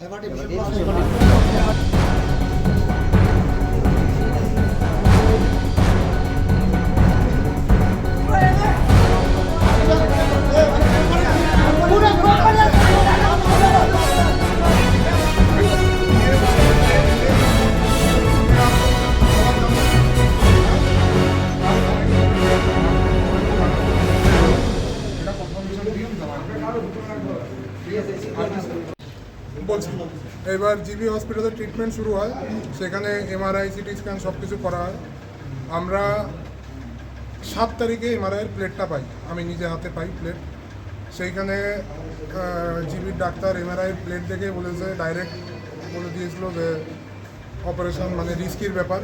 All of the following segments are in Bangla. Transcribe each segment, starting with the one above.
বলছি এবার জিবি হসপিটালে ট্রিটমেন্ট শুরু হয়, সেখানে এমআরআই সিটি স্ক্যান সব কিছু করা হয়। আমরা সাত তারিখে এমআরআইয়ের প্লেটটা পাই, আমি নিজে হাতে পাই প্লেট সেইখানে জিবির ডাক্তার এমআরআইয়ের প্লেট দেখে বলেছে ডাইরেক্ট বলে দিয়েছিল যে অপারেশন মানে রিস্কির ব্যাপার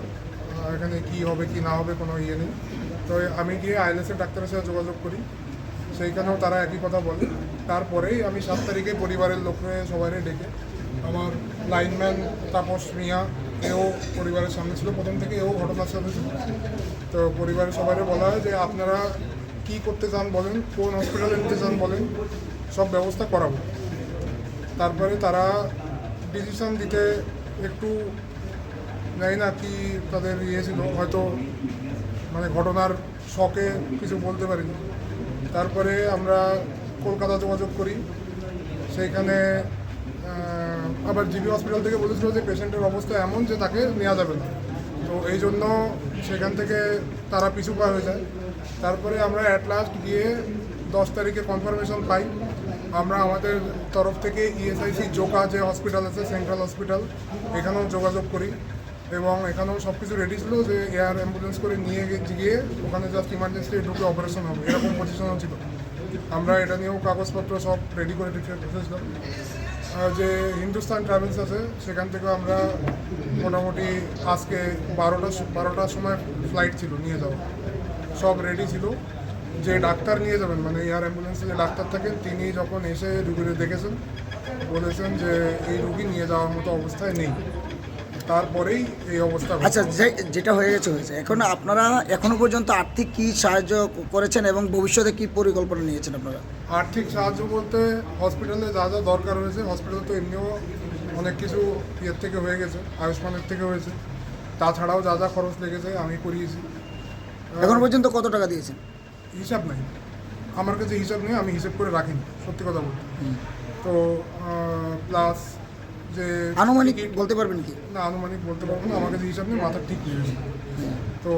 এখানে কি হবে, কি না হবে, কোনো ইয়ে নেই। তো আমি গিয়ে আইএলএসের ডাক্তারের সাথে যোগাযোগ করি, সেইখানেও তারা একই কথা বলে। তারপরেই আমি সাত তারিখে পরিবারের লোককে সবাই ডেকে আমার লাইনম্যান তাপস মিয়া, এও পরিবারের সামনে ছিল। প্রথম থেকে এও ঘটনার সাথে ছিল তো পরিবারের সবাই বলা হয় যে, আপনারা কি করতে চান বলেন, কোন হসপিটালে নিতে চান বলেন, সব ব্যবস্থা করাবো। তারপরে তারা ডিসিশন দিতে একটু জানি না কি তাদের ইয়ে ছিল। হয়তো মানে ঘটনার শখে কিছু বলতে পারিনি। তারপরে আমরা কলকাতা যোগাযোগ করি। সেইখানে আবার জিবি হসপিটাল থেকে বলেছিল যে পেশেন্টের অবস্থা এমন যে তাকে নেওয়া যাবে না। তো এই জন্য সেখান থেকে তারা পিছু পা হয়ে যায়। তারপরে আমরা অ্যাট লাস্ট গিয়ে দশ তারিখে কনফার্মেশন পাই। আমরা আমাদের তরফ থেকে E ইএসআইসি জোকা যে হসপিটাল আছে সেন্ট্রাল হসপিটাল এখানেও যোগাযোগ করি এবং এখানেও সব কিছু রেডি ছিল যে এয়ার অ্যাম্বুলেন্স করে নিয়ে গিয়ে ওখানে জাস্ট ইমার্জেন্সি ঢুকে অপারেশন হবে। এরকম পজিশনও ছিল। আমরা এটা নিয়েও কাগজপত্র সব রেডি করে রেখেছিলাম যে হিন্দুস্তান ট্রাভেলস আছে, সেখান থেকে আমরা মোটামুটি আজকে বারোটা বারোটার সময় ফ্লাইট ছিল, নিয়ে যাওয়া। সব রেডি ছিল। যে ডাক্তার নিয়ে যাবেন মানে এয়ার অ্যাম্বুলেন্সে যে ডাক্তার থাকেন, তিনি যখন এসে রুগীকে দেখেছেন, বলেছেন যে এই রুগী নিয়ে যাওয়ার মতো অবস্থায় নেই। তারপরেই এই অবস্থা আচ্ছা যেটা হয়ে গেছে হয়েছে। এখন আপনারা এখনও পর্যন্ত আর্থিক কি সাহায্য করেছেন এবং ভবিষ্যতে কি পরিকল্পনা নিয়েছেন আপনারা? আর্থিক সাহায্য বলতে হসপিটালে যা যা দরকার হয়েছে হসপিটালে তো এমনিও অনেক কিছু ইয়ের থেকে হয়ে গেছে আয়ুষ্মানের থেকে হয়েছে। তাছাড়াও যা যা খরচ লেগেছে আমি করিয়েছি। এখন পর্যন্ত কত টাকা দিয়েছেন? হিসাব নাই। আমার কাছে হিসাব নেই আমি হিসাব করে রাখিনি সত্যি কথা বলতে। তো প্লাস যে আনুমানিক বলতে পারবেন কি? না আনুমানিক বলতে পারব না আমার হিসাব নেই মাথা ঠিক নেই। তো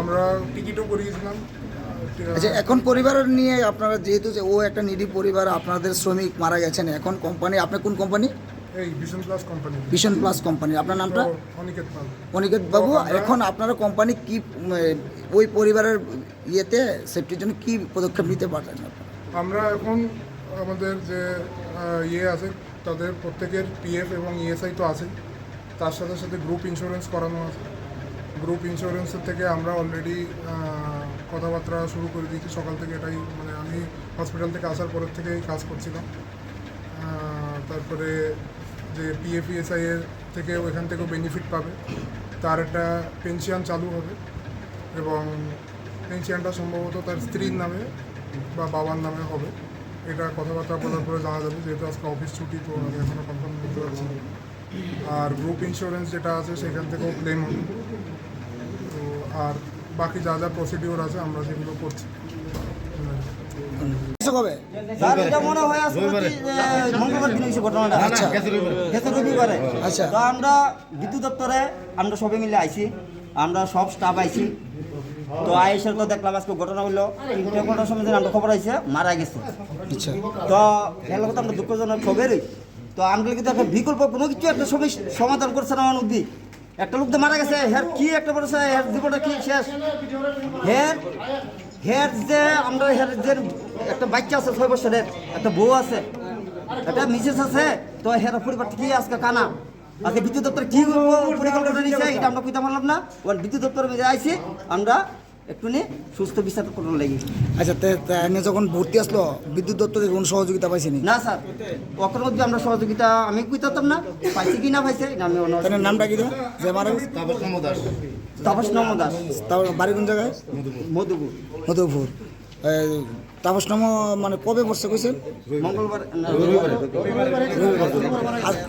আমরা টিকিটও করিয়েছিলাম। আচ্ছা এখন পরিবারের নিয়ে আপনারা যেহেতু যে ও একটা নিডি পরিবার আপনাদের শ্রমিক মারা গেছেন এখন কোম্পানি আপনি কোন কোম্পানি এই vision plus company vision plus company আপনার নামটা? অনিকেত পাল। অনিকেত বাবু এখন আপনারা কোম্পানি কি ওই পরিবারের ইয়েতে সেফটির জন্য কি পদক্ষেপ নিতে পারেন আমরা এখন আমাদের যে ইয়ে আছে, তাদের প্রত্যেকের পিএফ এবং ইএসআই তো আছেই। তার সাথে সাথে গ্রুপ ইন্স্যুরেন্স করানো আছে। গ্রুপ ইন্স্যুরেন্সের থেকে আমরা অলরেডি কথাবার্তা শুরু করে দিয়েছি। সকাল থেকে এটাই মানে আমি হসপিটাল থেকে আসার পরের থেকেই কাজ করছিলাম। তারপরে যে পিএফ ইএসআই এর থেকে ওইখান থেকেও বেনিফিট পাবে। তার একটা পেনশন চালু হবে এবং পেনশনটা সম্ভবত তার স্ত্রীর নামে বা বাবার নামে হবে। এটা কথাবার্তা বলার পরে জানা যাবে যেহেতু আজকে অফিস ছুটি তো আমি এখনও কনফার্ম করতে পারছি আর গ্রুপ ইন্স্যুরেন্স যেটা আছে সেখান থেকেও ক্লেম হবে। তো আর বাকি যা যা প্রসিডিওর আছে আমরা সেগুলো করছি। কবে? স্যার এটা মনে হয় আসলে মঙ্গলবার দিন হয়েছে ঘটনাটা আচ্ছা। গেছে রবিবারে। আচ্ছা। তো আমরা বিদ্যুৎ দপ্তরে আমরা সবাই মিলে আইছি। আমরা সব স্টাফ আইছি। তো আইসার তো দেখলাম আজকে ঘটনা হইল। ঘটনার সময় আমরা খবর আইছে মারা গেছে। আচ্ছা। তো কথা আমরা দুঃখজনক খবরই তো কিন্তু একটা বিকল্প, কোনো কিছু একটা সময় সমাধান করছে না অব্দি একটা লোক তো মারা গেছে, হের কি একটা হের জীবনটা কি শেষ? হের হের যে আমরা হের যে একটা বাচ্চা আছে ছয় বছরের, একটা বউ আছে, একটা মিসেস আছে, তো হের পরিবারটা কি আজকে কানা। আজকে বিদ্যুৎ দপ্তর কি পরিকল্পনা নিয়েছে, এটা আমরা কইতে পারলাম না। বিদ্যুৎ দপ্তরে আইছি, আমরা একটু নিয়ে সুস্থ বিচার করার লাগি। আচ্ছা তে- তে এনে যখন ভর্তি আসলো বিদ্যুৎ দপ্তর থেকে কোনো সহযোগিতা পাইছেনি না? স্যার। ওখানে মধ্যে আমরা সহযোগিতা আমি কইতাম না পাইছি কি না পাইছে আমি অন্য তার নামটা কি যে মারা? তাপস নম দাস। তার বাড়ি কোন জায়গায়? মধুপুর। মধুপুর। এই, তাপসনামা মানে কবে পড়ছে কইছেন? মঙ্গলবার না,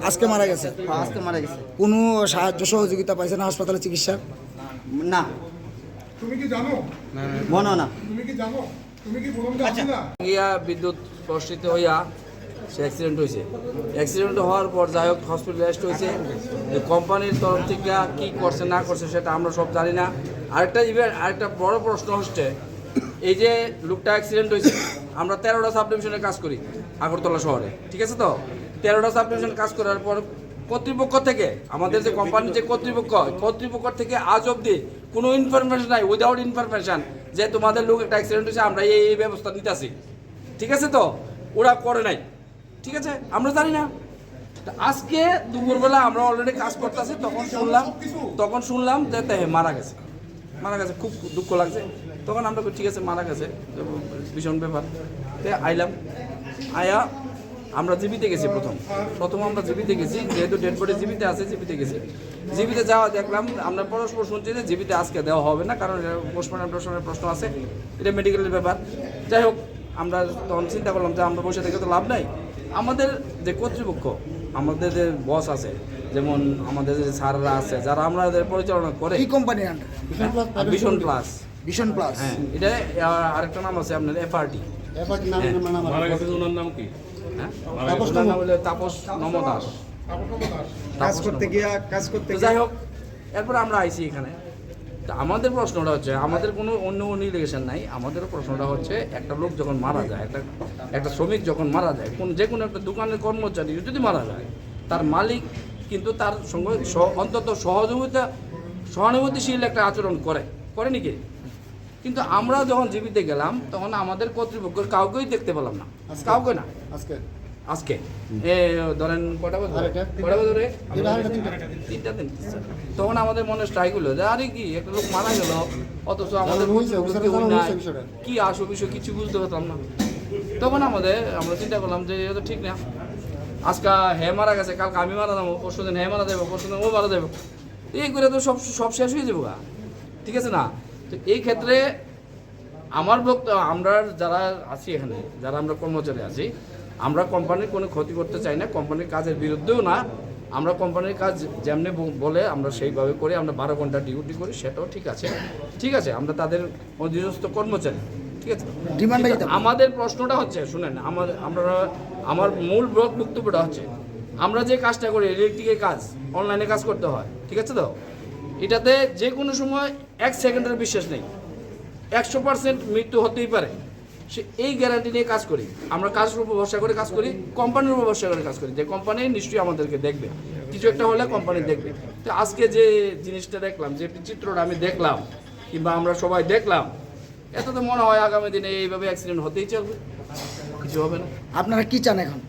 আজকে মারা গেছে? আজকে মারা গেছে। কোনো সাহায্য সহযোগিতা পাইছে না হাসপাতালে চিকিৎসা? না। তুমি কি জানো? মনে না তুমি কি জানো? তুমি কি বলুন না? গিয়া বিদ্যুৎ প্রশ্রিত হইয়া সে অ্যাক্সিডেন্ট হয়েছে অ্যাক্সিডেন্ট হওয়ার পর যাই হোক হসপিটালাইজড হয়েছে যে কোম্পানির তরফ থেকে কী করছে না করছে সেটা আমরা সব জানি না। আরেকটা ইভেন্ট আরেকটা বড় প্রশ্ন হচ্ছে এই যে লোকটা অ্যাক্সিডেন্ট হয়েছে আমরা তেরোটা সাব ডিভিশনে কাজ করি আগরতলা শহরে। ঠিক আছে তো? তেরোটা সাব ডিভিশনে কাজ করার পর কর্তৃপক্ষ থেকে, আমাদের যে কোম্পানির যে কর্তৃপক্ষ কর্তৃপক্ষ থেকে আজ অবধি কোনো ইনফরমেশন নাই উইদাউট ইনফরমেশন যে তোমাদের লোক একটা অ্যাক্সিডেন্ট হয়েছে, আমরা এই এই ব্যবস্থা নিতে আসি ঠিক আছে তো? ওরা করে নাই। ঠিক আছে? আমরা জানি না। আজকে দুপুরবেলা আমরা অলরেডি কাজ করতেছি, তখন শুনলাম তখন শুনলাম যে তে মারা গেছে। মারা গেছে, খুব দুঃখ লাগছে। তখন আমরা ঠিক আছে, মারা গেছে। ভীষণ ব্যাপার। তে আইলাম। আয়া আমরা জীবিতে গেছি প্রথম। প্রথম আমরা জীবিতে গেছি যেহেতু ডেড বডি জীবিতে আছে জীবিতে গেছি। জীবিতে যাওয়া দেখলাম আমরা পরস্পর শুনছি যে জীবিতে আজকে দেওয়া হবে না কারণ পোস্টমর্টম টোস্টমর্টম প্রশ্ন আছে এটা মেডিকেলের ব্যাপার। যাই হোক আমরা তখন চিন্তা করলাম যে আমরা বসে থেকে তো লাভ নাই। আমাদের যে কর্তৃপক্ষ আমাদের যে বস আছে যেমন আমাদের যে স্যাররা আছে যারা আমাদের পরিচালনা করে কি কোম্পানির আন্ডার ভীষণ প্লাস ভীষণ প্লাস হ্যাঁ এটা আরেকটা নাম আছে আপনার এফআরটি মারা গেছে নাম কি? তাপস নম দাস। কাজ করতে গিয়া কাজ করতে যাই হোক এরপর আমরা আইছি এখানে। তা আমাদের প্রশ্নটা হচ্ছে আমাদের কোনো অন্য নিলিগেশন নাই। আমাদের প্রশ্নটা হচ্ছে একটা লোক যখন মারা যায় একটা একটা শ্রমিক যখন মারা যায় কোন যে কোনো একটা দোকানের কর্মচারী যদি মারা যায় তার মালিক কিন্তু তার সঙ্গে অন্তত সহযোগিতা সহানুভূতিশীল একটা আচরণ করে। করেনি কি? কিন্তু আমরা যখন জীবিতে গেলাম তখন আমাদের কর্তৃপক্ষের কাউকেই দেখতে পেলাম না। কাউকে না। আজকে? আজকে? এ ধরেন কটা বাজে? কটা বাজে তিনটা দিন তখন আমাদের মনে স্ট্রাইক হলো যে আরে কি একটা লোক মারা গেল। অথচ আমাদের কি আসো বিষয় কিছু বুঝতে পারতাম না। তখন আমাদের আমরা চিন্তা করলাম যে এটা তো ঠিক না। আজকে হে মারা গেছে কালকে আমি মারা যাব পরশু দিন হে মারা যাব পরশু দিন ও মারা যাব। এই করে তো সব সব শেষ হয়ে যাব ঠিক আছে না? তো এই ক্ষেত্রে আমার বক্তব্য আমরা যারা আছি এখানে যারা আমরা কর্মচারী আছি আমরা কোম্পানির কোনো ক্ষতি করতে চাই না কোম্পানির কাজের বিরুদ্ধেও না। আমরা কোম্পানির কাজ যেমনি বলে আমরা সেইভাবে করি আমরা বারো ঘণ্টা ডিউটি করি সেটাও ঠিক আছে। ঠিক আছে আমরা তাদের অধীনস্থ কর্মচারী ঠিক আছে? আমাদের প্রশ্নটা হচ্ছে শুনেন আমার আমরা আমার মূল বক- বক্তব্যটা হচ্ছে আমরা যে কাজটা করি ইলেকট্রিকের কাজ অনলাইনে কাজ করতে হয় ঠিক আছে তো? এটাতে যে কোনো সময় এক সেকেন্ডের বিশ্বাস নেই। একশো পার্সেন্ট মৃত্যু হতেই পারে। সে এই গ্যারান্টি নিয়ে কাজ করি। আমরা কাজের উপর ভরসা করে কাজ করি কোম্পানির উপর ভরসা করে কাজ করি। যে কোম্পানি নিশ্চয়ই আমাদেরকে দেখবে। কিছু একটা হলে কোম্পানি দেখবে। তো আজকে যে জিনিসটা দেখলাম যে চিত্রটা আমি দেখলাম কিংবা আমরা সবাই দেখলাম এত তো মনে হয় আগামী দিনে এইভাবে অ্যাক্সিডেন্ট হতেই চলবে। কিছু হবে না। আপনারা কি চান এখন?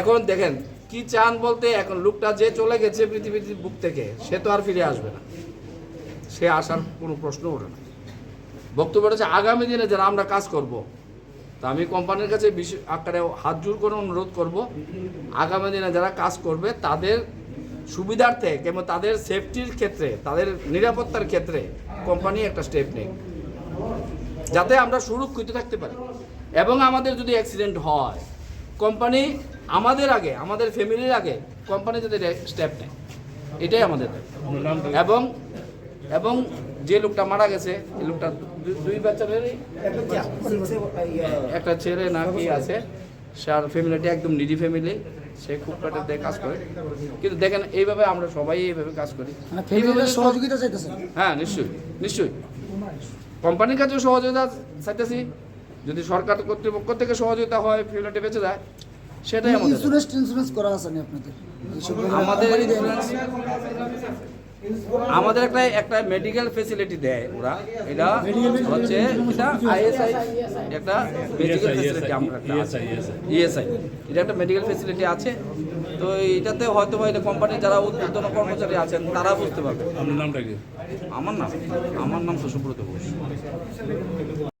এখন দেখেন কি চান বলতে এখন লোকটা যে চলে গেছে পৃথিবীর বুক থেকে, সে তো আর ফিরে আসবে না। সে আসার কোনো প্রশ্ন ওঠে না। বক্তব্য হচ্ছে, আগামী দিনে যারা আমরা কাজ করব, তা আমি কোম্পানির কাছে বিশেষ আকারে হাত জোর করে অনুরোধ করব, আগামী দিনে যারা কাজ করবে, তাদের সুবিধার্থে কিংবা তাদের সেফটির ক্ষেত্রে, তাদের নিরাপত্তার ক্ষেত্রে কোম্পানি একটা স্টেপ নেই যাতে আমরা সুরক্ষিত থাকতে পারি। এবং আমাদের যদি অ্যাক্সিডেন্ট হয়, কোম্পানি আমাদের আগে আমাদের ফ্যামিলির আগে কোম্পানি যদি স্টেপ নেয়। এটাই আমাদের এবং এবং যে লোকটা মারা গেছে এই লোকটা দুই বাচ্চাদেরই একটা ছেলে না কি আছে সার ফ্যামিলিটি একদম নিডি ফ্যামিলি সে খুব দিয়ে কাজ করে। কিন্তু দেখেন এইভাবে আমরা সবাই এইভাবে কাজ করি। মানে এইভাবে সহযোগিতা হ্যাঁ নিশ্চয়ই নিশ্চয়ই। কোম্পানির কাছেও সহযোগিতা চাইতেছি। যদি সরকার কর্তৃপক্ষ থেকে সহযোগিতা হয় ফিল্ডে বেঁচে যায়। সেটাই আমাদের ইন্স্যুরেন্স ইন্স্যুরেন্স করা আছে নি আপনাদের? আমাদের আমাদের একটা একটা মেডিকেল ফেসিলিটি দেয় ওরা। এটা হচ্ছে এটা আইএসআই একটা মেডিকেল ফেসিলিটি আমরা একটা আছে। ইএসআই এটা একটা মেডিকেল ফেসিলিটি আছে। তো এটাতে হয়তো বা এটা কোম্পানির যারা উদ্বোধন কর্মচারী আছেন তারা বুঝতে পারবে। আপনার নামটা কি? আমার নাম আমার নাম তো সুব্রত ঘোষ।